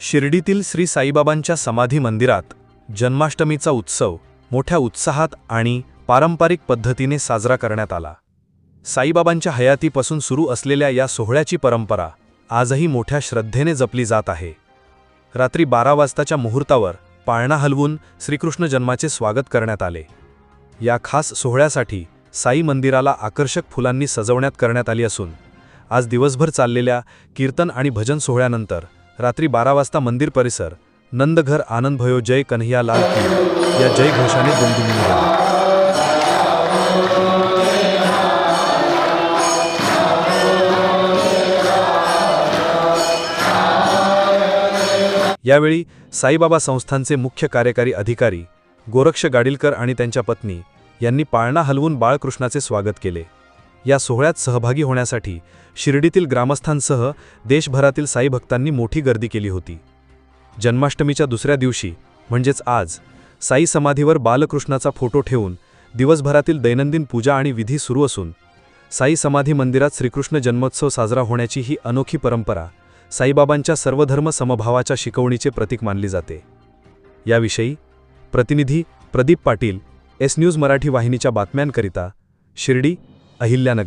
शिर्डीतील श्री साईबाबांच्या समाधी मंदिरात जन्माष्टमीचा उत्सव मोठ्या उत्साहात आणि पारंपरिक पद्धतीने साजरा करण्यात आला. साईबाबांच्या हयातीपासून सुरू असलेल्या या सोहळ्याची परंपरा आजही मोठ्या श्रद्धेने जपली जात आहे. रात्री बारा वाजताच्या मुहूर्तावर पाळणा हलवून श्रीकृष्ण जन्माचे स्वागत करण्यात आले. या खास सोहळ्यासाठी साई मंदिराला आकर्षक फुलांनी सजवण्यात करण्यात आली असून आज दिवसभर चाललेल्या कीर्तन आणि भजन सोहळ्यानंतर रात्री बारा वाजता मंदिर परिसर नंदघर आनंद भयो जय कन्हैया लाल की या जय घोषाने दुमदुमून गेला यावेळी साईबाबा संस्थानचे मुख्य कार्यकारी अधिकारी गोरक्ष गाडीलकर आणि त्यांच्या पत्नी यांनी पाळणा हलवून बाळकृष्णाचे स्वागत केले. या सोहळ्यात सहभागी होण्यासाठी शिर्डीतील ग्रामस्थांसह देशभरातील साई भक्तांनी मोठी गर्दी केली होती. जन्माष्टमीच्या दुसऱ्या दिवशी म्हणजेच आज साई समाधीवर बालकृष्णाचा फोटो ठेवून दिवसभरातील दैनंदिन पूजा आणि विधी सुरू असून साई समाधी मंदिरात श्रीकृष्ण जन्मोत्सव साजरा होण्याची ही अनोखी परंपरा साईबाबांच्या सर्वधर्म समभावाच्या शिकवणीचे प्रतीक मानली जाते. याविषयी प्रतिनिधी प्रदीप पाटील एस न्यूज मराठी वाहिनीच्या बातम्यांकरिता शिर्डी अहिल्यानगर.